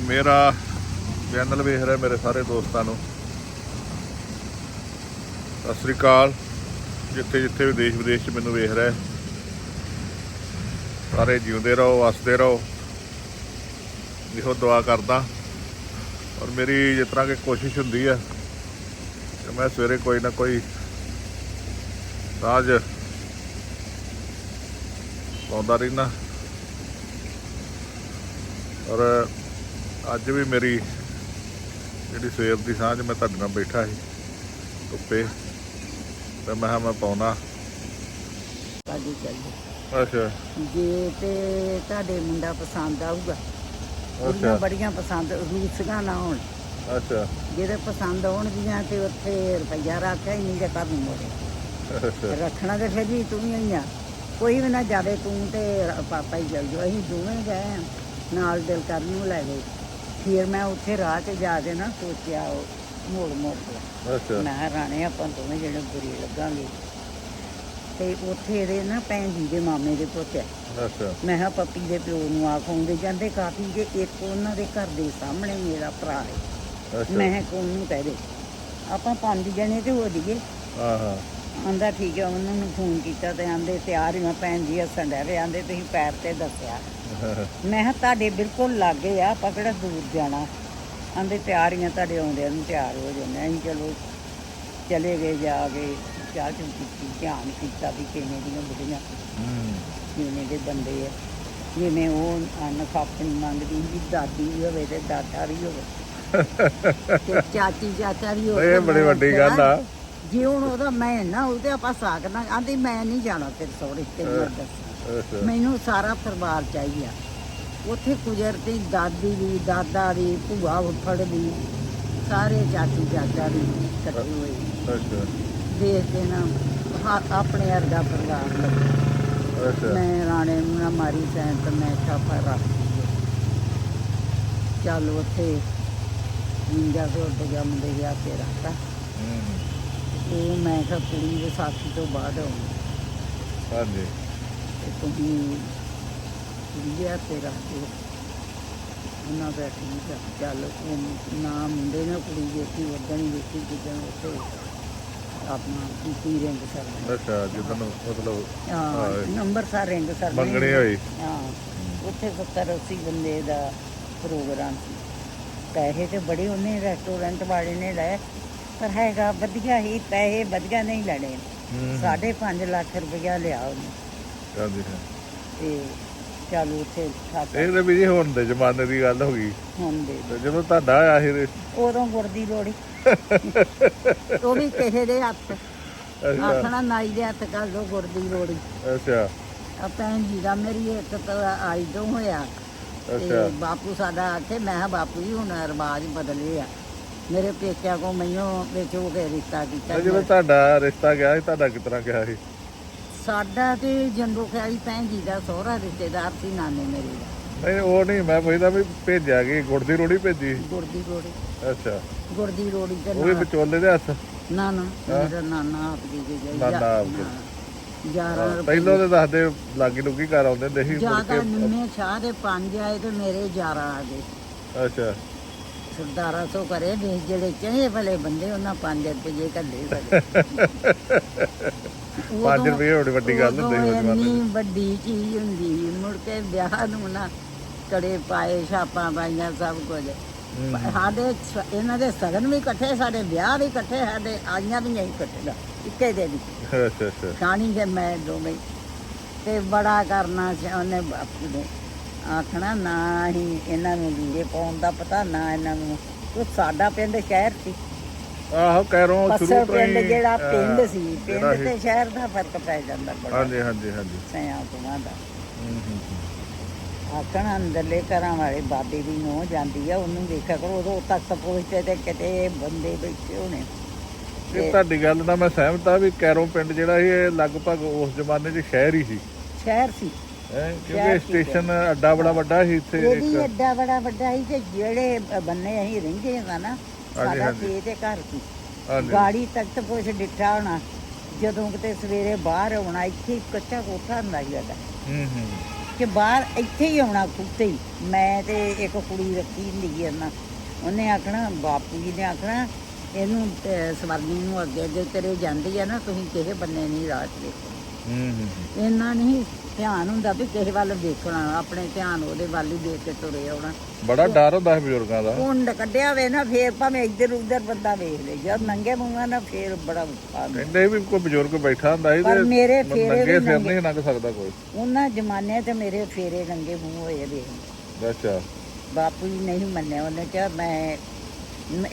ਮੇਰਾ ਚੈਨਲ ਵੇਖ ਰਹੇ ਮੇਰੇ ਸਾਰੇ ਦੋਸਤਾਂ ਨੂੰ। ਸਤਿ ਸ੍ਰੀ ਅਕਾਲ। ਜਿੱਥੇ ਜਿੱਥੇ ਵੀ ਦੇਸ਼ ਵਿਦੇਸ਼ 'ਚ ਮੈਨੂੰ ਵੇਖ ਰਹੇ। ਸਾਰੇ ਜਿਉਂਦੇ ਰਹੋ ਵਸਦੇ ਰਹੋ। ਇਹੋ ਦੁਆ ਕਰਦਾ। ਔਰ ਮੇਰੀ ਜਿਸ ਤਰ੍ਹਾਂ ਕਿ ਕੋਸ਼ਿਸ਼ ਹੁੰਦੀ ਹੈ ਕਿ ਮੈਂ ਸਵੇਰੇ ਕੋਈ ਨਾ ਕੋਈ ਸਾਜ ਪਾਉਂਦਾ ਰਹਿਣਾ ਔਰ ਅੱਜ ਵੀ ਮੇਰੀ ਜਿਹੜੀ ਸਵੇਰ ਦੀ ਸਾਂਝ ਮੈਂ ਤੁਹਾਡੇ ਨਾਲ ਬੈਠਾ ਸੀ ਧੁੱਪੇ। ਤੇ ਮੈਂ ਕਿਹਾ ਮੈਂ ਪਾਉਣਾ। ਸਾਡੀ ਚੱਲਦੀ ਅੱਛਾ। ਜੇ ਤੇ ਤੁਹਾਡੇ ਮੁੰਡਾ ਪਸੰਦ ਆਊਗਾ ਅੱਛਾ। ਕੁੜੀਆਂ ਬੜੀਆਂ ਪਸੰਦ ਰੂਸੀਆਂ ਨਾ ਹੋਣ। ਅੱਛਾ। ਜਿਹਦੇ ਪਸੰਦ ਆਉਣਗੀਆਂ ਤੇ ਉੱਥੇ ਰੁਪਈਆ ਰੱਖਿਆ ਹੀ ਨਹੀਂ ਜੇ ਰੱਖਣਾ ਤੇ ਫਿਰ ਵੀ ਤੂੰ ਹੀ ਆ। ਕੋਈ ਵੀ ਨਾ ਜਾਵੇ ਤੂੰ ਤੇ ਪਾਪਾ ਹੀ ਚੱਲ ਜਾਓ ਅਸੀਂ ਦੋਵੇਂ ਗਏ ਨਾਲ ਦਿਲ ਕਰਨ ਨੂੰ ਲੈ ਗਏ। ਫਿਰ ਮੈਂ ਉੱਥੇ ਰਾਹ 'ਚ ਜਾ ਕੇ ਨਾ ਸੋਚਿਆ ਉਹ ਮੋੜ ਮੋੜ ਕੇ। ਅੱਛਾ। ਮੈਂ ਕਿਹਾ, ਰਾਣੇ ਆਪਾਂ ਦੋਵੇਂ ਜਿਹੜੇ ਬੁਰੇ ਲੱਗਾਂਗੇ। ਤੇ ਉੱਥੇ ਇਹਦੇ ਨਾ ਭੈਣ ਜੀ ਦੇ ਮਾਮੇ ਦੇ ਪੁੱਤ ਹੈ ਅੱਛਾ। ਮੈਂ ਕਿਹਾ ਪੱਪੀ ਦੇ ਪਿਓ ਨੂੰ ਆਖਾਉਂਦੇ ਜਾਂਦੇ ਕਾਫੀ ਜੇ ਇੱਕ ਉਹਨਾਂ ਦੇ ਘਰ ਦੇ ਸਾਹਮਣੇ ਮੇਰਾ ਭਰਾ ਹੈ ਅੱਛਾ। ਮੈਂ ਕੋਲ ਨੂੰ ਕਹਿ ਦੇ। ਆਪਾਂ ਪੰਜ ਜਣੇ ਤੇ ਹੋ ਜਾਈਏ। ਹਾਂ ਹਾਂ। ਆਂਦਾ ਠੀਕ ਹੈ ਉਹਨਾਂ ਨੂੰ ਫੋਨ ਕੀਤਾ ਤੇ ਆਂਦੇ ਤਿਆਰ ਹੀ ਮੈਂ ਭੈਣ ਜੀ ਹੱਸਣ ਡੈ ਪਏ ਆਂਦੇ ਤੁਸੀਂ ਪੈਰ ਤੇ ਦੱਸਿਆ। ਮੈਂ ਕਿਹਾ ਤੁਹਾਡੇ ਬਿਲਕੁਲ ਲਾਗੇ ਆ ਆਪਾਂ ਕਿਹੜਾ ਦੂਰ ਜਾਣਾ? ਆਂਦੇ ਤਿਆਰ ਹੀ ਆ ਤੁਹਾਡੇ ਆਉਂਦਿਆਂ ਨੂੰ ਤਿਆਰ ਹੋ ਜਾਂਦੇ ਅਸੀਂ ਚਲੋ ਚਲੇ ਗਏ ਜਾ ਕੇ ਚਾਹ ਚੁ ਕੀਤੀ ਧਿਆਨ ਕੀਤਾ ਵੀ ਕਿਵੇਂ ਦੀਆਂ ਬੁੱਢੀਆਂ ਹੂੰ। ਕਿਵੇਂ ਦੇ ਬੰਦੇ ਆ। ਜਿਵੇਂ ਉਹ ਅੰਨ ਖਾਪਣੀ ਮੰਗਦੀ ਸੀ ਦਾਦੀ ਵੀ ਹੋਵੇ ਤੇ ਦਾਦਾ ਵੀ ਹੋਵੇ। ਤੇ ਚਾਚੀ ਚਾਚਾ ਵੀ ਹੋਵੇ ਇਹ ਬੜੀ ਵੱਡੀ ਗੱਲ ਆ। ਜੇ ਹੁਣ ਉਹਦਾ ਮੈਂ ਨਾ ਉਹਦੇ ਆਪਾਂ ਸਾਕਣਾ ਆਂਦੀ ਮੈਂ ਨਹੀਂ ਜਾਣਾ ਤੇਰੇ ਸਹੁਰੇ ਤੇ ਮੈਂ ਦੱਸਾਂ। ਮੈਨੂੰ ਸਾਰਾ ਪਰਿਵਾਰ ਚਾਹੀਦਾ। ਉੱਥੇ ਕੁਦਰਤੀ ਦਾਦੀ ਦੀ ਦਾਦਾ ਦੀ ਭੂਆ ਉੱਫੜ ਦੀ ਸਾਰੇ ਚਾਚੀ ਚਾਚਾ ਦੀ ਇਕੱਠੇ ਹੋਏ ਅੱਛਾ। ਦੇਖ ਕੇ ਨਾ ਹਾ- ਆਪਣੇ ਵਰਗਾ ਪਰਿਵਾਰ ਲੱਗਾ ਅੱਛਾ। ਮੈਂ ਰਾਣੇ ਨੂੰ ਨਾ ਮਾਰੀ ਸੈਂਟ ਮੈਂ ਛਾਪਾ ਰੱਖ ਦਿੱਤੀ। ਚੱਲ ਉੱਥੇ ਜਿੰਦਾ ਸੌ ਤੇ ਜੰਮਦੇ ਗਿਆ ਤੇ ਰੱਖਤਾ। ਹੂੰ। ਉਹ ਮੈਂ ਕਿਹਾ ਕੁੜੀ ਦੇ ਸਾਥੀ ਤੋਂ ਬਾਅਦ ਆਉਣੀ ਹਾਂਜੀ। ਤੇ ਤੁਸੀਂ ਕੁੜੀ ਆ ਤੇ ਰੱਖ ਦਿਓ ਉਹਨਾਂ ਦਾ ਠੀਕ ਆ। ਚੱਲ ਉਹ ਨਾ ਮੁੰਡੇ ਨੇ ਕੁੜੀ ਦੇਖੀ ਉਦੋਂ ਹੀ ਦੇਖੀ ਜਿੱਦਣ ਉੱਥੇ ਆਪਣਾ ਕੀਤੀ ਰਿੰਗ ਸਰਮਨੀ ਅੱਛਾ ਜਿੱਦਾਂ ਮਤਲਬ ਹਾਂ ਹਾਂ। ਨੰਬਰਸਰ ਰਿੰਗ ਸਰਮਨੀ ਮੰਗਣੀ ਹੋਈ ਹਾਂ ਉੱਥੇ 70 80 ਬੰਦੇ ਦਾ ਪ੍ਰੋਗਰਾਮ ਸੀ। ਪੈਸੇ ਤੇ ਬੜੇ ਉਹਨੇ ਰੈਸਟੋਰੈਂਟ ਵਾਲੇ ਨੇ ਲਏ ਪਰ ਹੈਗਾ ਵਧੀਆ ਹੀ ਪੈਸੇ ਵਧੀਆ ਨਹੀਂ ਲੈਣੇ। ਹੂੰ। ਸਾਢੇ 5 ਲੱਖ ਰੁਪਇਆ ਲਿਆ ਉਹਨੇ। ਹਾਂ ਤੇ ਚੱਲ ਉੱਥੇ ਖਾਤਾ ਇਹ ਤਾਂ ਵੀ ਜੀ ਹੁਣ ਦੇ ਜ਼ਮਾਨੇ ਦੀ ਗੱਲ ਹੋ ਗਈ। ਹੁਣ ਦੇ। ਤੇ ਜਦੋਂ ਤੁਹਾਡਾ ਆਇਆ ਸੀ ਤੇ- ਉਦੋਂ ਗੁਰਦੀ ਲੋੜੀ ਉਹ ਵੀ ਕਿਸੇ ਦੇ ਹੱਥ। ਅੱਛਾ। ਆਖਣਾ ਨਾਈ ਦੇ ਹੱਥ ਕਰ ਲੋ ਗੁਰਦੀ ਲੋੜੀ ਅੱਛਾ। ਆ ਭੈਣ ਜੀ ਦਾ ਮੇਰੀ ਇੱਕ ਤਾਂ ਆਈ ਤੋਂ ਹੋਇਆ। ਤੇ ਅੱਛਾ ਬਾਪੂ ਸਾਡਾ ਆਖੇ ਮੈਂ ਕਿਹਾ ਬਾਪੂ ਜੀ ਹੁਣ ਰਿਵਾਜ ਬਦਲੇ ਆ। ਮੇਰੇ ਪੇਕਿਆਂ ਕੋ ਮੈਨੂੰ ਵਿੱਚ ਹੋ ਕੇ ਰਿਸ਼ਤਾ ਕੀਤਾ। ਤੇ ਜਦੋਂ ਤੁਹਾਡਾ ਰਿਸ਼ਤਾ ਗਿਆ ਸੀ ਤੁਹਾਡਾ ਕਿਸ ਤਰ੍ਹਾਂ ਗਿਆ ਸੀ? ਸਾਡਾ ਤੇ ਜੰਡੋ ਖਿਆਲੀ ਭੈਣ ਜੀ ਦਾ ਸਹੁਰਾ ਰਿਸ਼ਤੇਦਾਰ ਸੀ ਨਾਨੇ ਮੇਰੇ ਦਾ। ਨਹੀਂ ਉਹ ਨਹੀਂ ਮੈਂ ਪੁੱਛਦਾ ਵੀ ਭੇਜਿਆ ਕਿ? ਗੁੜ ਦੀ ਰੋੜੀ ਭੇਜੀ? ਗੁਰਦੀ ਰੋੜੀ ਅੱਛਾ। ਗੁਰਦੀ ਰੋੜੀ ਤੇ ਉਹ ਵੀ ਨਾਲ- ਵਿਚੋਲੇ ਦੇ ਹੱਥ? ਨਾ ਨਾ ਮੇਰਾ ਨਾਨਾ ਆਪ ਜੀ ਦੇ ਗਏ ਨਾਨਾ ਆਪ ਜੀ। 11 ਰੁਪਏ। ਪਹਿਲਾਂ ਤੇ ਦੱਸਦੇ ਲਾਗੀ ਲੁਗੀ ਘਰ ਆਉਂਦੇ ਹੁੰਦੇ ਸੀ ਮੁੜ ਜ਼ਿਆਦਾ ਕੇ ਨਿੰਮੇ ਛਾਹ ਦੇ ਪੰਜ ਆਏ ਤੇ ਮੇਰੇ 11 ਆ ਗਏ। ਅੱਛਾ। ਸਰਦਾਰਾ ਸੋ ਕਰੇ ਵੀ ਜਿਹੜੇ ਚੰਗੇ ਭਲੇ ਬੰਦੇ ਉਹਨਾਂ 5 ਰੁਪਏ ਕੱਢੇ ਸਾਡੇ। 5 ਰੁਪਏ ਬੜੀ ਵੱਡੀ ਗੱਲ ਹੁੰਦੀ ਜ਼ਮਾਨੇ ਇੰਨੀ ਵੱਡੀ ਚੀਜ਼ ਹੁੰਦੀ ਮੁੜ ਕੇ ਵਿਆਹ ਨੂੰ ਨਾ ਕੜੇ ਪਾਏ ਛਾਪਾਂ ਪਾਈਆਂ ਸਭ ਕੁਝ। ਸਾਡੇ ਇਹਨਾਂ ਦੇ ਸਗਨ ਵੀ ਇਕੱਠੇ ਸਾਡੇ ਵਿਆਹ ਵੀ ਇਕੱਠੇ ਸਾਡੇ ਆਈਆਂ ਵੀ ਨਹੀਂ ਇਕੱਠੇ ਦਾ ਇੱਕੇ ਦੇ ਦੀ ਅੱਛਾ ਅੱਛਾ। ਖਾਣੀ ਤੇ ਮੈਂ ਦੋਵੇਂ। ਤੇ ਬੜਾ ਕਰਨਾ ਸੀ ਉਹਨੇ ਬਾਪੂ ਨੇ। ਆਖਣਾ ਨਾ ਹੀ ਇਹਨਾਂ ਨੂੰ ਲੀੜੇ ਪਾਉਣ ਦਾ ਪਤਾ ਨਾ ਇਹਨਾਂ ਨੂੰ। ਉਹ ਸਾਡਾ ਪਿੰਡ ਸ਼ਹਿਰ ਸੀ। ਆਹੋ ਕਹਿਰੋਂ ਸ਼ੁਰੂ ਤੋਂ ਹੀ ਪਿੰਡ ਜਿਹੜਾ ਪਿੰਡ ਸੀ ਜਿਹੜਾ ਪਿੰਡ ਤੇ ਸ਼ਹਿਰ ਦਾ ਫ਼ਰਕ ਪੈ ਜਾਂਦਾ ਬੜਾ। ਹਾਂਜੀ ਹਾਂਜੀ ਹਾਂਜੀ। ਸਿਆਂ ਤੁਮਾਂ ਦਾ ਹੂੰ, ਹੂੰ, ਹੂੰ। ਆਖਣ ਅੰਦਰਲੇ ਘਰਾਂ ਵਾਲੇ ਬਾਬੇ ਦੀ ਨੋ ਜਾਂਦੀ ਆ ਉਹਨੂੰ ਦੇਖਿਆ ਕਰੋ ਉਦੋਂ ਤੱਕ ਪਹੁੰਚਦੇ ਤੇ ਕਿਤੇ ਬੰਦੇ ਬੈਠੇ ਹੋਣੇ। ਇਹ ਤੁਹਾਡੀ ਗੱਲ ਨਾਲ ਮੈਂ ਸਹਿਮਤ ਆ ਵੀ ਕੈਰੋਂ ਪਿੰਡ ਜਿਹੜਾ ਸੀ ਇਹ ਲਗਭਗ ਉਸ ਜ਼ਮਾਨੇ 'ਚ ਸ਼ਹਿਰ ਹੀ ਸੀ। ਸ਼ਹਿਰ ਸੀ। ਹੈਂ, ਕਿਉਂਕਿ ਸੀ ਸਟੇਸ਼ਨ ਅੱਡਾ ਬੜਾ ਵੱਡਾ ਸੀ ਇੱਥੇ ਇਹਦੀ ਇੱਕ। ਐਡਾ ਬੜਾ ਵੱਡਾ ਸੀ ਤੇ ਜਿਹੜੇ ਬੰਨੇ ਅਸੀਂ ਰਹਿੰਦੇ ਹਾਂ ਨਾ ਸਾਡਾ ਹਾਂਜੀ। ਤੇ ਤੇ ਘਰ। ਸੀ ਹਾਂਜੀ। ਗਾੜੀ ਤੱਕ ਕੁਛ ਡਿੱਠਾ ਹੋਣਾ ਜਦੋਂ ਕਿਤੇ ਸਵੇਰੇ ਬਾਹਰ ਆਉਣਾ ਇੱਥੇ ਹੀ ਕੱਚਾ ਕੋਠਾ ਹੁੰਦਾ ਸੀ ਸਾਡਾ। ਹੂੰ ਹੂੰ। ਕਿ ਬਾਹਰ ਇੱਥੇ ਹੀ ਆਉਣਾ ਕੁੱਤੇ ਹੀ। ਮੈਂ ਤੇ ਇੱਕ ਕੁੜੀ ਰੱਖੀ ਹੁੰਦੀ ਹੈ ਨਾ ਉਹਨੇ ਆਖਣਾ ਬਾਪੂ ਜੀ ਨੇ ਆਖਣਾ ਇਹਨੂੰ ਤੇ ਸਵਰਨੀ ਨੂੰ ਅੱਗੇ ਅੱਗੇ ਤੇਰੇ ਜਾਂਦੀ ਆ ਨਾ ਤੁਸੀਂ ਕਿਸੇ ਬੰਨੇ ਨਹੀਂ ਰਾਤ ਦੇਖੋ ਹੂੰ ਹੂੰ। ਇੰਨਾ ਨਹੀਂ। ਧਿਆਨ ਹੁੰਦਾ ਵੀ ਕਿਸੇ ਵੱਲ ਵੇਖਣਾ ਆਪਣੇ ਧਿਆਨ ਉਹਦੇ ਵੱਲ ਹੀ ਦੇਖ ਕੇ ਤੁਰੇ ਆਉਣਾ। ਬੜਾ ਡਰ ਹੁੰਦਾ ਹੈ ਬਜ਼ੁਰਗਾਂ ਦਾ। ਕੁੰਡ ਕੱਢਿਆ ਵੇ ਨਾ ਫੇਰ ਭਾਵੇਂ ਇੱਧਰ ਉੱਧਰ ਬੰਦਾ ਵੇਖ ਲੈ ਜਦ ਨੰਗੇ ਮੂੰਹਾਂ ਨਾ ਫੇਰ ਬੜਾ। ਕਹਿੰਦੇ ਵੀ ਕੋਈ ਬਜ਼ੁਰਗ ਬੈਠਾ ਹੁੰਦਾ ਸੀ ਪਰ ਮੇਰੇ ਫੇਰੇ ਨੰਗੇ ਸਿਰ ਨੰਗੇ ਨਹੀਂ ਲੰਘ ਸਕਦਾ ਕੋਈ। ਉਹਨਾਂ ਜ਼ਮਾਨੇ ਤੇ ਮੇਰੇ ਫੇਰੇ ਨੰਗੇ ਮੂੰਹ ਹੋਏ ਵੇਖ ਅੱਛਾ। ਬਾਪੂ ਜੀ ਨਹੀਂ ਮੰਨਿਆ ਉਹਨੇ ਕਿਹਾ ਮੈਂ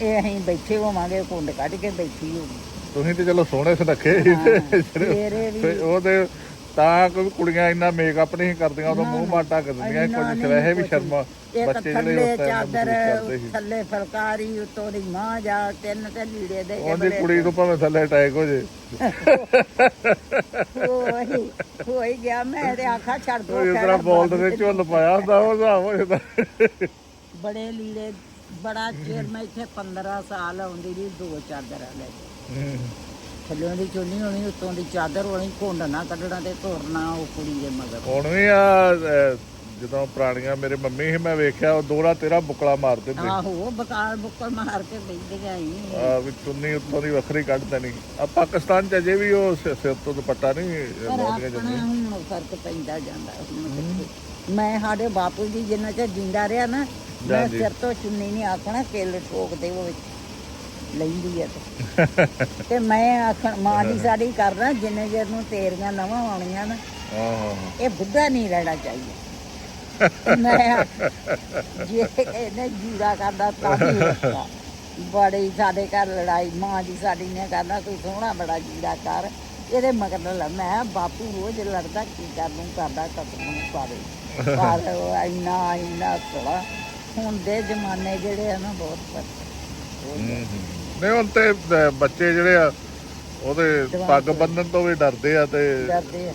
ਇਹ ਅਸੀਂ ਬੈਠੇ ਹੋਵਾਂਗੇ ਕੁੰਡ ਕੱਢ ਕੇ ਬੈਠੀ ਹੋਊਗੀ। ਤੁਸੀਂ ਤੇ ਚਲੋ ਸੋਹਣੇ ਸੁਨੱਖੇ ਹਾਂ, ਤੇ ਉਹ ਕੋਈ ਕੁੜੀਆਂ ਇੰਨਾ ਮੇਕਅਪ ਨਹੀਂ ਕਰਦੀਆਂ ਉਦੋਂ ਮੂੰਹ ਦਿੰਦੀਆਂ ਇੰਨਾ ਕੁਝ ਵੈਸੇ ਵੀ। ਸ਼ਰਮ ਬੱਚੇ ਜਿਹੜੇ ਉਸ ਟਾਈਮ ਚਾਦਰ ਥੱਲੇ ਫਲਕਾਰੀ ਉੱਤੋਂ ਦੀ ਮਾਂ ਜਾ ਤਿੰਨ ਤੇ ਲੀੜੇ ਦੇ ਉਹਦੀ ਕੁੜੀ ਨੂੰ ਭਾਵੇਂ ਥੱਲੇ ਅਟੈਕ ਹੋ ਜੇ। ਹੋਈ ਹੋਈ ਗਿਆ ਮੈਂ ਤੇ ਆਖਾ ਛੱਡ ਦੋ ਉਹ ਇਸ ਤਰ੍ਹਾਂ ਝੁੱਲ ਪਾਇਆ ਹੁੰਦਾ ਉਹ ਹਿਸਾਬ ਹੋ ਜਾਂਦਾ। ਬੜੇ ਲੀੜੇ ਬੜਾ ਚਿਰ ਮੈਂ ਇੱਥੇ 15 ਸਾਲ ਆਉਂਦੀ ਰਹੀ ਦੋ ਚਾਦਰਾਂ ਲੈ ਕੇ। ਥੱਲੇ ਦੀ ਚੁੰਨੀ ਹੋਣੀ ਉੱਤੋਂ ਦੀ ਚਾਦਰ ਹੋਣੀ ਘੁੰਡ ਨਾ ਕੱਢਣਾ ਤੇ ਤੁਰਨਾ ਉਹ ਕੁੜੀ ਦੇ ਮਗਰ। ਹੁਣ ਵੀ ਆ ਅਹ, ਜਦੋਂ ਪੁਰਾਣੀਆਂ ਮੇਰੇ ਮੰਮੀ ਸੀ ਮੈਂ ਵੇਖਿਆ ਉਹ ਦੋਰਾ ਤੇਰਾ ਬੁਕਲਾ ਮਾਰ ਦਿੰਦੇ। ਆਹੋ ਬਕਾਲ ਬੁੱਕਲ ਮਾਰ ਕੇ ਬੈਠ ਗਈ ਆ ਵੀ ਚੁੰਨੀ ਉੱਤੋਂ ਦੀ ਵੱਖਰੀ ਕੱਢ ਦੇਣੀ। ਆ ਪਾਕਿਸਤਾਨ ਚ ਅਜੇ ਵੀ ਉਹ ਸਿ- ਸਿਰ ਤੋਂ ਦੁਪੱਟਾ ਨਹੀਂ ਪਰ ਲਾਉਂਦੀਆਂ ਆਪਣਾ ਜਾਂਦੀਆਂ। ਹੁਣ ਫ਼ਰਕ ਪੈਂਦਾ ਜਾਂਦਾ ਹੁਣ ਕਿੱਥੇ। ਮੈਂ ਸਾਡੇ ਬਾਪੂ ਜੀ ਜਿੰਨਾ ਚਿਰ ਜਿੰਦਾ ਰਿਹਾ ਨਾ ਮੈਂ ਹਾਂਜੀ। ਸਿਰ ਤੋਂ ਚੁੰਨੀ ਨਹੀਂ ਆਖਣਾ ਕਿੱਲ ਠੋਕਦੇ ਉਹ ਵਿੱਚ। ਲੈਂਦੀ ਹੈ ਤੇ ਤੇ ਮੈਂ ਆਖਣ ਮਾਂ ਦੀ ਸਾਡੀ ਕਰਦਾ ਜਿੰਨੇ ਚਿਰ ਨੂੰ ਤੇਰੀਆਂ ਨਵਾਂ ਆਉਣੀਆਂ ਨਾ। ਇਹ ਬੁੱਢਾ ਨਹੀਂ ਰਹਿਣਾ ਚਾਹੀਦਾ ਮੈਂ ਜੇ ਇਹਨੇ ਜੂੜਾ ਕਰਦਾ ਤਾਂ ਵੀ ਰੱਖਦਾ ਬੜੀ ਸਾਡੇ ਘਰ ਲੜਾਈ ਮਾਂ ਦੀ ਸਾਡੀ ਨੇ ਕਰਨਾ ਕੋਈ ਸੋਹਣਾ ਬੜਾ ਜੂੜਾ ਕਰ ਇਹਦੇ ਮਗਰ ਨਾ ਲੱਗ। ਮੈਂ ਕਿਹਾ, ਬਾਪੂ ਰੋਜ਼ ਲੜਦਾ ਕੀ ਕਰ ਨੂੰ ਕਰਦਾ ਕਤਮ ਨੂੰ ਪਾਵੇ ਪਰ ਉਹ ਇੰਨਾ ਇੰਨਾ ਸੜਾ ਹੁਣ ਦੇ ਜ਼ਮਾਨੇ ਜਿਹੜੇ ਆ ਨਾ ਬਹੁਤ ਫ਼ਰਕ ਹੂੰ, ਹੂੰ। ਨਹੀਂ ਹੁਣ ਤੇ ਅਹ, ਬੱਚੇ ਜਿਹੜੇ ਆ ਉਹਦੇ ਪੱਗ ਬੰਨਣ ਤੋਂ ਵੀ ਡਰਦੇ ਆ ਤੇ ਡਰਦੇ ਆ।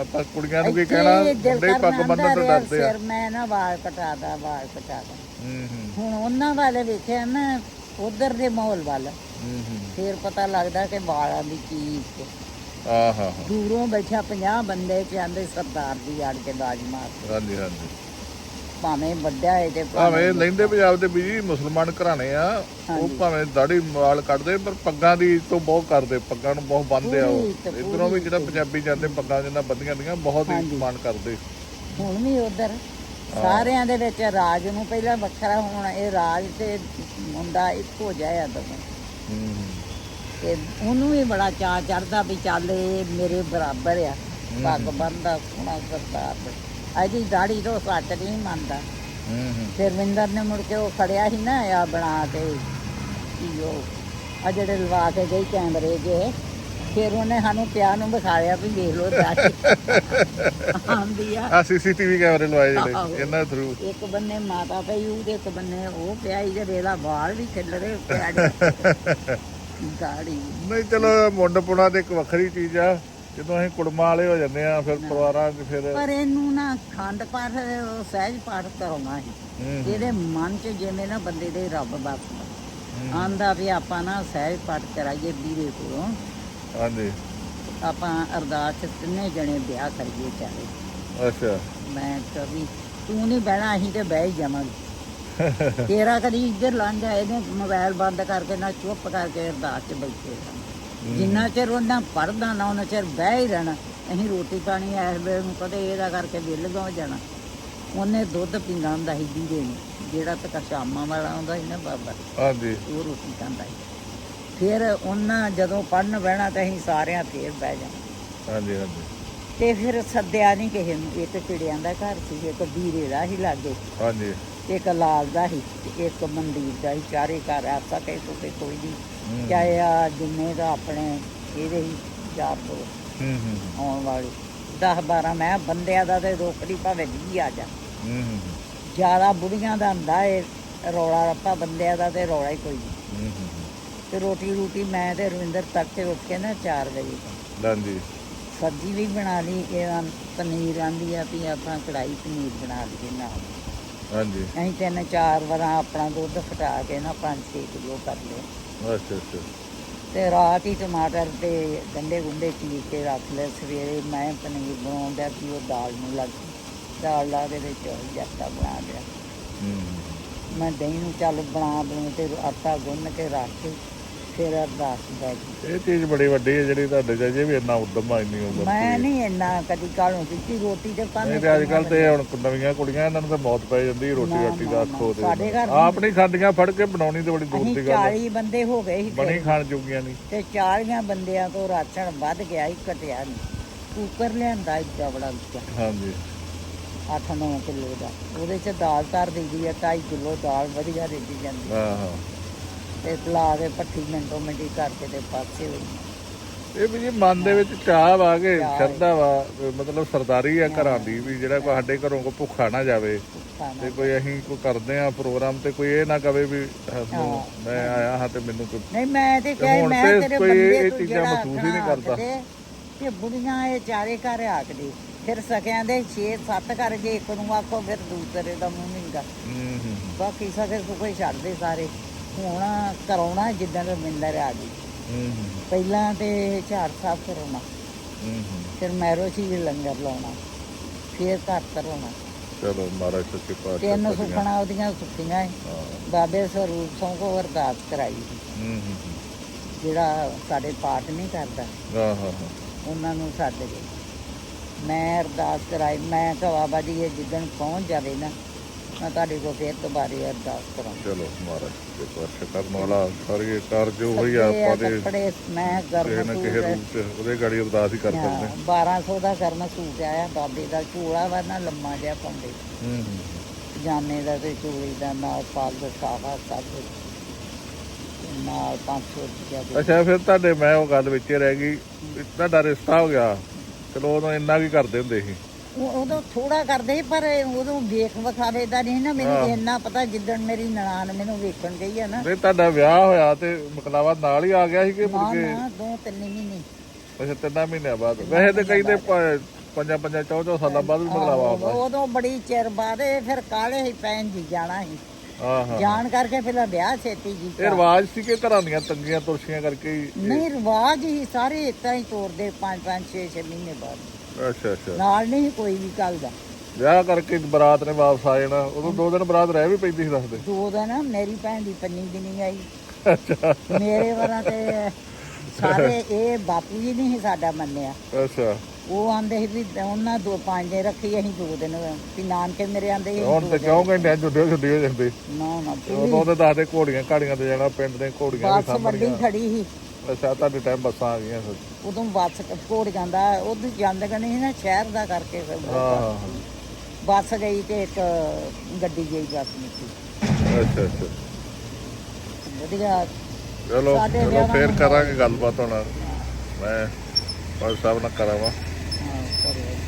ਆਪਾਂ ਕੁੜੀਆਂ ਨੂੰ ਕੀ ਇੱਥੇ ਕਹਿਣਾ? ਦਿਲ ਮੁੰਡੇ ਪੱਗ ਕਰਨਾ ਬੰਨਣ ਤੋਂ ਰਿਹਾ ਡਰਦੇ ਆ। ਸਿਰ ਮੈਂ ਨਾ ਵਾਲ ਕਟਾਦਾ ਵਾਲ ਕਟਾਦਾ ਹੂੰ ਹੂੰ। ਹੁਣ ਉਹਨਾਂ ਵਾਲੇ ਵੇਖਿਆ ਨਾ ਉਧਰ ਦੇ ਮਾਹੌਲ ਵੱਲ ਹੂੰ ਹੂੰ। ਫੇਰ ਪਤਾ ਲੱਗਦਾ ਕਿ ਵਾਲਾਂ ਦੀ ਚੀਜ਼ ਤੇ। ਆ ਹਾਂ ਹਾਂ। ਦੂਰੋਂ ਬੈਠਾ 50 ਬੰਦੇ ਆਂਦੇ ਸਰਦਾਰ ਦੀ ਆੜ ਕੇ ਬਾਜ ਮਾਰ ਹਾਂਜੀ ਹਾਂਜੀ। ਭਾਵੇਂ ਵੱਡਾ ਹੈ ਤੇ ਭਾਵੇਂ ਲੈਂਦੇ ਪੰਜਾਬ ਦੇ ਵੀ ਜੀ ਮੁਸਲਮਾਨ ਘਰਾਣੇ ਆ ਉਹ। ਭਾਵੇਂ ਦਾੜੀ ਵਾਲ ਕੱਢਦੇ ਪਰ ਪੱਗਾਂ ਦੀ ਤੋਂ ਬਹੁਤ ਕਰਦੇ ਪੱਗਾਂ ਨੂੰ ਬਹੁਤ ਬੰਨਦੇ ਆ ਉਹ। ਇਧਰੋਂ ਵੀ ਜਿਹੜਾ ਪੰਜਾਬੀ ਜਾਂਦੇ ਪੱਗਾਂ ਜਿੰਨਾ ਬੰਦੀਆਂ ਦੀਆਂ ਬਹੁਤ ਹੀ। ਮਾਣ ਕਰਦੇ। ਹੁਣ ਵੀ ਉਧਰ ਸਾਰਿਆਂ ਦੇ ਵਿੱਚ ਰਾਜ ਨੂੰ ਪਹਿਲਾਂ ਵੱਖਰਾ ਹੁਣ ਇਹ ਰਾਜ ਤੇ ਮੁੰਡਾ ਇੱਕੋ ਜਿਹਾ ਆ ਦੋਵੇਂ। ਤੇ ਉਹਨੂੰ ਵੀ ਬੜਾ ਚਾਅ ਚੜਦਾ ਵੀ ਚੱਲ ਇਹ ਮੇਰੇ ਬਰਾਬਰ ਆ। ਪੱਗ ਬੰਨਦਾ ਸੋਹਣਾ ਸਰਦਾਰ ਅਜੀ ਦਾੜੀ ਤੋਂ ਸੱਚ ਨਹੀਂ ਮੰਨਦਾ। ਹੂੰ ਹੂੰ। ਫਿਰ ਵਿੰਦਰ ਨੇ ਮੁੜ ਕੇ ਉਹ ਖੜਿਆ ਸੀ ਨਾ ਆ ਬਣਾ ਕੇ। ਕੀ ਉਹ ਆ ਜਿਹੜੇ ਲਵਾ ਕੇ ਗਈ ਕੈਮਰੇ ਜੇ। ਫਿਰ ਉਹਨੇ ਸਾਨੂੰ ਪਿਆ ਨੂੰ ਵਿਖਾਇਆ ਵੀ ਦੇਖ ਲੋ ਦਾੜੀ ਆਂਦੀ ਆ। ਆ ਸੀਸੀਟੀਵੀ ਕੈਮਰੇ ਲਵਾਏ ਆਹੋ। ਜਿਹੜੇ ਇਹਨਾਂ ਥਰੂ ਇੱਕ ਬੰਨੇ ਮਾਤਾ ਪਈ ਉਹਦੇ ਇੱਕ ਬੰਨੇ ਉਹ ਪਿਆ ਹੀ ਜਿਹੜੇ ਦਾ ਵਾਲ ਵੀ ਖਿਲਰੇ ਪਿਆ ਦਾੜੀ। ਨਹੀਂ ਚਲੋ ਮੁੰਡ ਪੁਣਾ ਤੇ ਇੱਕ ਵੱਖਰੀ ਚੀਜ਼ ਆ। ਜਦੋਂ ਅਸੀਂ ਕੁੜਮਾਂ ਵਾਲੇ ਹੋ ਜਾਂਦੇ ਆ ਫਿਰ ਪਰਿਵਾਰਾਂ 'ਚ ਫਿਰ ਪਰ ਇਹਨੂੰ ਨਾ ਖੰਡ ਪਾਠ ਸਹਿਜ ਪਾਠ ਕਰਾਉਣਾ ਹੈ। ਇਹਦੇ ਮਨ 'ਚ ਜਿਵੇਂ ਨਾ ਬੰਦੇ ਦੇ ਰੱਬ ਵਸਦਾ ਆਂਦਾ ਵੀ ਆਪਾਂ ਨਾ ਸਹਿਜ ਪਾਠ ਕਰਾਈਏ ਵੀਰੇ ਕੋਲੋਂ। ਹਾਂਜੀ। ਆਪਾਂ ਅਰਦਾਸ 'ਚ ਤਿੰਨੇ ਜਣੇ ਵਿਆਹ ਕਰੀਏ ਚਾਹੇ। ਅੱਛਾ। ਮੈਂ ਕਿਹਾ ਵੀ ਤੂੰ ਨਹੀਂ ਬਹਿਣਾ ਅਸੀਂ ਤੇ ਬਹਿ ਹੀ ਜਾਵਾਂਗੇ। ਤੇਰਾ ਕਦੀ ਇੱਧਰ ਲੰਘ ਜਾ ਇਹਨੇ ਮੋਬਾਈਲ ਬੰਦ ਕਰਕੇ ਨਾ ਚੁੱਪ ਕਰਕੇ ਅਰਦਾਸ 'ਚ ਬੈਠੇ ਰਹਿਣਾ। ਜਿੰਨਾ ਚਿਰ ਉਹਨਾਂ ਪੜਦਾ ਨਾ ਉਹਨਾਂ ਚਿਰ ਬਹਿ ਹੀ ਰਹਿਣਾ। ਅਸੀਂ ਰੋਟੀ ਪਾਣੀ ਐਸ ਵੇਲੇ ਨੂੰ ਕਦੇ ਇਹਦਾ ਕਰਕੇ ਵਿਲ ਗਾਂ ਜਾਣਾ? ਉਹਨੇ ਦੁੱਧ ਪੀਂਦਾ ਹੁੰਦਾ ਸੀ ਵੀਰੇ ਨੂੰ। ਜਿਹੜਾ ਤੱਕ ਸ਼ਾਮਾਂ ਵਾਲਾ ਆਉਂਦਾ ਸੀ ਨਾ ਬਾਬਾ ਹਾਂਜੀ। ਉਹ ਰੋਟੀ ਖਾਂਦਾ ਸੀ। ਫਿਰ ਉਹਨਾਂ ਜਦੋਂ ਪੜਨ ਬਹਿਣਾ ਤਾਂ ਅਸੀਂ ਸਾਰਿਆਂ ਫੇਰ ਬਹਿ ਜਾਣਾ। ਹਾਂਜੀ ਹਾਂਜੀ। ਤੇ ਫਿਰ ਸੱਦਿਆ ਨਹੀਂ ਕਿਸੇ ਨੂੰ। ਇੱਕ ਚਿੜਿਆਂ ਦਾ ਘਰ ਸੀ ਇੱਕ ਵੀਰੇ ਦਾ ਸੀ ਲਾਗੇ। ਹਾਂਜੀ। ਇੱਕ ਲਾਲ ਦਾ ਸੀ ਤੇ ਇੱਕ ਮਨਦੀਪ ਦਾ ਸੀ। ਚਾਰੇ ਘਰ ਆ ਸਕੇ ਸੁਕੇ ਕੋਈ ਨਹੀਂ ਹੂੰ ਚਾਹੇ ਆ ਜਿੰਨੇ ਦਾ ਆਪਣੇ ਇਹਦੇ ਹੀ ਯਾਰ ਦੋ ਹੂੰ ਹੂੰ ਆਉਣ ਵਾਲੇ। 10 12 ਮੈਂ ਬੰਦਿਆਂ ਦਾ ਤੇ ਰੋਕੜੀ ਭਾਵੇਂ ਵੀ ਆ ਜਾ। ਹੂੰ ਹੂੰ ਜ਼ਿਆਦਾ ਬੁੜੀਆਂ ਦਾ ਹੁੰਦਾ ਏ ਰੌਲਾ ਰੱਪਾ ਬੰਦਿਆਂ ਦਾ ਤੇ ਰੌਲਾ ਹੀ ਕੋਈ ਨਹੀਂ। ਹੂੰ ਹੂੰ ਤੇ ਰੋਟੀ ਰੂਟੀ ਮੈਂ ਤੇ ਰਵਿੰਦਰ ਤੱਕ ਤੇ ਉੱਠ ਕੇ ਨਾ 4 ਵਜੇ ਹਾਂਜੀ। ਸਬਜ਼ੀ ਵੀ ਬਣਾ ਲਈ ਇਹ ਆਂ- ਪਨੀਰ ਆਂਦੀ ਆ ਵੀ ਆਪਾਂ ਕੜਾਈ ਪਨੀਰ ਬਣਾ ਲਈਏ ਨਾਲ। ਹਾਂਜੀ। ਅਸੀਂ ਤਿੰਨ ਚਾਰ ਵਾਰਾਂ ਆਪਣਾ ਦੁੱਧ ਫਟਾ ਕੇ ਨਾ 5-6 ਕਿਲੋ ਕਰ ਲਿਆ ਅੱਛਾ ਅੱਛਾ। ਤੇ ਰਾਤ ਹੀ ਟਮਾਟਰ ਤੇ ਗੰਡੇ ਗੁੰਡੇ ਚੀਰ ਕੇ ਰੱਖ ਲਏ ਸਵੇਰੇ। ਮੈਂ ਪਨੀਰ ਬਣਾਉਂਦਾ ਵੀ ਉਹ ਦਾਲ ਨੂੰ ਲੱਗ। ਦਾਲ ਲਾ ਦੇ ਵਿੱਚ ਜੱਤਾ ਬਣਾ ਲਿਆ। ਮੈਂ ਦਹੀਂ ਨੂੰ ਚੱਲ ਬਣਾ ਬਣੂ ਤੇ ਆਟਾ ਗੁੰਨ ਕੇ ਰੱਖ ਕੇ ਫਿਰ ਅਰਦਾਸ ਬੈ ਗਈ ਇਹ ਚੀਜ਼ ਬੜੀ ਵੱਡੀ ਹੈ ਜਿਹੜੀ ਤੁਹਾਡੇ ਚ ਅਜੇ ਵੀ ਇੰਨਾ ਉਦਮ ਆ ਇੰਨੀ ਉਮਰ ਮੈਂ ਨਹੀਂ ਇੰਨਾ ਕਦੀ ਕਾਲੋਂ ਕੀਤੀ ਰੋਟੀ ਤੇ ਤਾਂ ਨਹੀਂ ਤੇ ਅੱਜ ਕੱਲ ਤੇ ਹੁਣ ਨਵੀਆਂ ਕੁੜੀਆਂ ਇਹਨਾਂ ਨੂੰ ਤਾਂ ਮੌਤ ਪੈ ਜਾਂਦੀ ਰੋਟੀ ਰਾਟੀ ਦਾ। ਅੱਖੋ ਦੇ ਘਰ ਆਪ ਨਹੀਂ ਖਾਂਦੀਆਂ ਫੜ ਕੇ ਬਣਾਉਣੀ ਤੇ ਬੜੀ ਦੂਰ ਅਸੀਂ ਦੀ ਗੱਲ ਹੈ। 40 ਬੰਦੇ ਹੋ ਗਏ ਸੀ ਬਣੀ ਖਾਣ ਜੋਗੀਆਂ ਨਹੀਂ। ਤੇ 40 ਬੰਦਿਆਂ ਤੋਂ ਰਾਸ਼ਨ ਵੱਧ ਗਿਆ ਹੀ ਘਟਿਆ ਨਹੀਂ। ਕੁੱਕਰ ਲਿਆਂਦਾ ਇੱਡਾ ਬੜਾ ਉੱਚਾ ਹਾਂਜੀ। 8-9 ਕਿਲੋ ਦਾ। ਉਹਦੇ ਚ ਦਾਲ ਧਰ ਦਈਦੀ ਆ 2.5 ਕਿਲੋ ਦਾਲ ਵਧੀਆ ਰਿੱਝ ਜਾਂਦੀ। ਹਾਂ ਹਾਂ। ਤੇ ਲਾ ਕੇ ਪੱਠੀ ਮਿੰਟੋ ਮਿੰਟੀ ਕਰਕੇ ਤੇ ਪਾਸੇ ਹੋਈ ਇਹ ਵੀ ਜੀ ਮਨ ਦੇ ਵਿੱਚ ਚਾਹ ਵਾ ਕੇ। ਸ਼ਰਧਾ ਵਾ ਮਤਲਬ ਸਰਦਾਰੀ ਆ ਘਰਾਂ ਦੀ ਵੀ ਜਿਹੜਾ ਕੋਈ ਸਾਡੇ ਘਰੋਂ ਕੋ ਭੁੱਖਾ ਨਾ ਜਾਵੇ। ਤੇ ਕੋਈ ਅਸੀਂ ਕੋਈ ਕਰਦੇ ਆ ਪ੍ਰੋਗਰਾਮ ਤੇ ਕੋਈ ਇਹ ਨਾ ਕਵੇ ਵੀ। ਮੈਂ ਆਇਆ ਹਾਂ ਤੇ ਮੈਨੂੰ ਕੋਈ ਨਹੀਂ ਮੈਂ ਤੇ ਤੇ ਕਹੇ ਮੈਂ ਤੇ ਤੇਰੇ ਬੰਦੇ ਇਹ ਤੂੰ ਚੀਜ਼ਾਂ ਜਿਹੜਾ ਮਹਿਸੂਸ ਹੀ ਨਹੀਂ ਕਰਦਾ। ਕਿ ਬੁੜੀਆਂ ਇਹ ਚਾਰੇ ਘਰ ਆਖਦੇ ਫਿਰ ਸਕਿਆਂ ਦੇ 6-7 ਘਰ ਜੇ ਇੱਕ ਨੂੰ ਆਖੋ ਫਿਰ ਦੂਸਰੇ ਦਾ ਮੂੰਹ ਨਹੀਂਗਾ ਹੂੰ ਹੂੰ ਬਾਕੀ ਸਕੇ ਸੁਕੇ ਛੱਡਦੇ ਸਾਰੇ। ਹੁਣ ਕਰਾਉਣਾ ਜਿੱਦਾਂ ਦਾ ਮਿੰਦਰ ਆ ਗਈ ਹੂੰ ਹੂੰ ਪਹਿਲਾਂ ਤੇ ਝਾੜ ਸਾਫ਼ ਕਰਾਉਣਾ ਹੂੰ ਹੂੰ ਫਿਰ ਮੈਰੋ ਚੀ ਲੰਗਰ ਲਾਉਣਾ ਫਿਰ ਘਰ ਕਰਾਉਣਾ ਚਲੋ ਮਹਾਰਾਜ ਸੱਚੇ ਪਾਤਸ਼ਾਹ ਤਿੰਨ। ਸੁਖਣਾ ਉਹਦੀਆਂ ਸੁੱਖੀਆਂ ਸੀ। ਹਾਂ। ਬਾਬੇ ਸਰੂਪ ਸਿੰਘ ਕੋ ਅਰਦਾਸ ਕਰਾਈ ਸੀ। ਹੂੰ ਹੂੰ ਹੂੰ। ਜਿਹੜਾ ਸਾਡੇ ਪਾਠ ਨਹੀਂ ਕਰਦਾ ਹਾਂ ਹਾਂ ਹਾਂ ਉਹਨਾਂ ਨੂੰ ਸੱਦ ਕੇ ਮੈਂ ਅਰਦਾਸ ਕਰਾਈ ਮੈਂ ਕਿਹਾ ਬਾਬਾ ਜੀ ਇਹ ਜਿੱਦਣ ਪਹੁੰਚ ਜਾਵੇ ਨਾ ਮੈਂ ਤੁਹਾਡੇ ਕੋਲ ਫਿਰ ਦੁਬਾਰੇ ਅਰਦਾਸ ਕਰਾਂ ਚਲੋ ਮਹਾਰਾਜ ਸੱਚੇ ਪਾਤਸ਼ਾਹ ਕਰਨ ਵਾਲਾ ਸਾਰੇ ਕਾਰਜ ਆ ਆਪਾਂ ਦੇ ਕੱਪੜੇ ਮੈਂ ਗਰਮ ਕਿਸੇ ਸੂਟ ਰੂਪ ਚ ਉਹਦੇ ਗਾੜੀ ਅਰਦਾਸ ਹੀ ਕਰ ਸਕਦੇ ਹਾਂ, 1200 ਦਾ ਗਰਮ ਸੂਟ ਆਇਆ ਬਾਬੇ ਦਾ ਚੂੜਾ ਵਾ ਨਾ ਲੰਮਾ ਜਿਹਾ ਪਾਉਂਦੇ। ਹੂੰ ਪਜਾਮੇ ਦਾ ਤੇ ਚੂੜੀ ਦਾ ਨਾਲ ਪੱਗ ਸਾਹਾ ਸਭ। ਕੁਛ। ਤੇ ਨਾਲ 500 ਰੁਪਇਆ ਦੇ। ਅੱਛਾ ਫਿਰ ਤੁਹਾਡੇ ਮੈਂ ਉਹ ਗੱਲ ਵਿੱਚ ਰਹਿ ਗਈ ਵੀ ਤੁਹਾਡਾ ਰਿਸ਼ਤਾ ਹੋ ਗਿਆ। ਚਲੋ ਉਦੋਂ ਇੰਨਾ ਕੀ ਕਰਦੇ ਹੁੰਦੇ ਸੀ। ਉਹ- ਉਦੋਂ ਥੋੜਾ ਕਰਦੇ ਪਰ ਉਦੋਂ ਵੇਖ ਵਿਖਾਵੇ ਦਾ ਨਹੀਂ ਨਾ। ਮੈਨੂੰ ਇੰਨਾ ਪਤਾ ਜਿੱਦਣ ਮੇਰੀ ਨਨਾਣ ਮੈਨੂੰ ਵੇਖਣ ਗਈ ਆ ਨਾ। ਨਹੀਂ ਤੁਹਾਡਾ ਵਿਆਹ ਹੋਇਆ ਤੇ ਮਕਲਾਵਾ ਨਾਲ ਹੀ ਆ ਗਿਆ ਸੀ ਕਿ ਮੁੜ ਕੇ? ਨਾ ਦੋ ਤਿੰਨ ਮਹੀਨੇ। ਅੱਛਾ ਤਿੰਨਾਂ ਮਹੀਨਿਆਂ ਬਾਅਦ। ਵੈਸੇ ਤੇ ਕਹਿੰਦੇ ਪ- ਪੰਜਾਂ ਪੰਜਾਂ ਚੌ ਚੌ ਸਾਲਾਂ ਬਾਅਦ ਵੀ ਮਕਲਾਵਾ ਆਉਂਦਾ ਉਦੋਂ ਬੜੀ ਚਿਰ ਬਾਅਦ ਇਹ ਫਿਰ ਕਾਲੇ ਹੀ ਪੈਣ ਜੀ ਜਾਣਾ ਸੀ। ਜਾਣ ਕਰਕੇ ਫਿਰ ਵਿਆਹ ਛੇਤੀ ਇਹ ਕੀਤਾ ਰਿਵਾਜ ਸੀ ਕਿ ਘਰਾਂ ਦੀਆਂ ਤੰਗੀਆਂ ਤੁਰਸ਼ੀਆਂ ਕਰਕੇ ਨਹੀਂ ਰਿਵਾਜ ਹੀ ਸਾਰੇ ਇਤਾਂ ਹੀ ਤੋਰਦੇ ਪੰਜ ਪੰਜ ਛੇ ਛੇ ਮਹੀਨੇ ਬਾਅਦ। ਅੱਛਾ ਅੱਛਾ। ਨਾਲ ਨਹੀਂ ਕੋਈ ਵੀ ਕੱਲ ਦਾ। ਵਿਆਹ ਕਰਕੇ ਬਰਾਤ ਨੇ ਵਾਪਸ ਆ ਜਾਣਾ। ਉਦੋਂ ਦੋ ਦਿਨ ਬਰਾਤ ਰਹਿ ਵੀ ਪੈਂਦੀ ਸੀ ਦੱਸਦੇ। ਦੋ ਦਿਨ ਮੇਰੀ ਭੈਣ ਦੀ ਪੰਨੀ ਦੀ ਨਹੀਂ ਆਈ। ਅੱਛਾ। ਮੇਰੇ ਵਰਾਂ ਤੇ ਸਾਰੇ ਇਹ ਬਾਪੂ ਜੀ ਨਹੀਂ ਸੀ ਸਾਡਾ ਮੰਨਿਆ। ਅੱਛਾ। ਉਹ ਆਂਦੇ ਸੀ ਵੀ ਉਹਨਾਂ ਦੋ ਪੰਜ ਦਿਨ ਰੱਖੀ ਅਸੀਂ ਦੋ ਦਿਨ ਵੀ ਨਾਨਕੇ ਮੇਰੇ ਆਂਦੇ ਸੀ ਹੁਣ ਤੇ ਕਿਉਂ ਘੰਟਿਆਂ ਜੁੱਡੇ ਜੁੱਡੇ ਹੋ ਜਾਂਦੇ? ਨਾ ਨਾ ਉਦੋਂ ਤੇ ਦੱਸਦੇ ਘੋੜੀਆਂ ਘਾੜੀਆਂ ਤੇ ਜਾਣਾ ਪਿੰਡ ਦੇ ਘੋੜੀਆਂ ਵੀ ਬੱਸ ਵੱਡੀ ਸਾਹਮਣੇ ਖੜੀ ਸੀ। ਅੱਛਾ ਤੁਹਾਡੇ ਟਾਈਮ ਬੱਸਾਂ ਆ ਗਈਆਂ ਫਿਰ। ਉਦੋਂ ਬੱਸ ਘੋੜ ਜਾਂਦਾ ਉਦੋਂ ਜਾਂਦੇ ਕਿ ਨਹੀਂ ਨਾ ਸ਼ਹਿਰ ਦਾ ਕਰਕੇ ਫਿਰ ਬਹੁਤ ਹਾਂ। ਬੱਸ ਗਈ ਤੇ ਇੱਕ ਗੱਡੀ ਗਈ ਬੱਸ ਨਿਕਲੀ ਹਾਂ। ਅੱਛਾ ਅੱਛਾ। ਵਧੀਆ। ਚਲੋ ਸਾਡੇ ਚਲੋ ਵਿਆਹਾਂ ਫੇਰ ਕਰਾਂਗੇ ਗੱਲਬਾਤ ਹੁਣ। ਮੈਂ ਪਰ ਸਾਹਿਬ ਨਾਲ ਕਰਾਂਗਾ। ਹਾਂ ਕਰੋ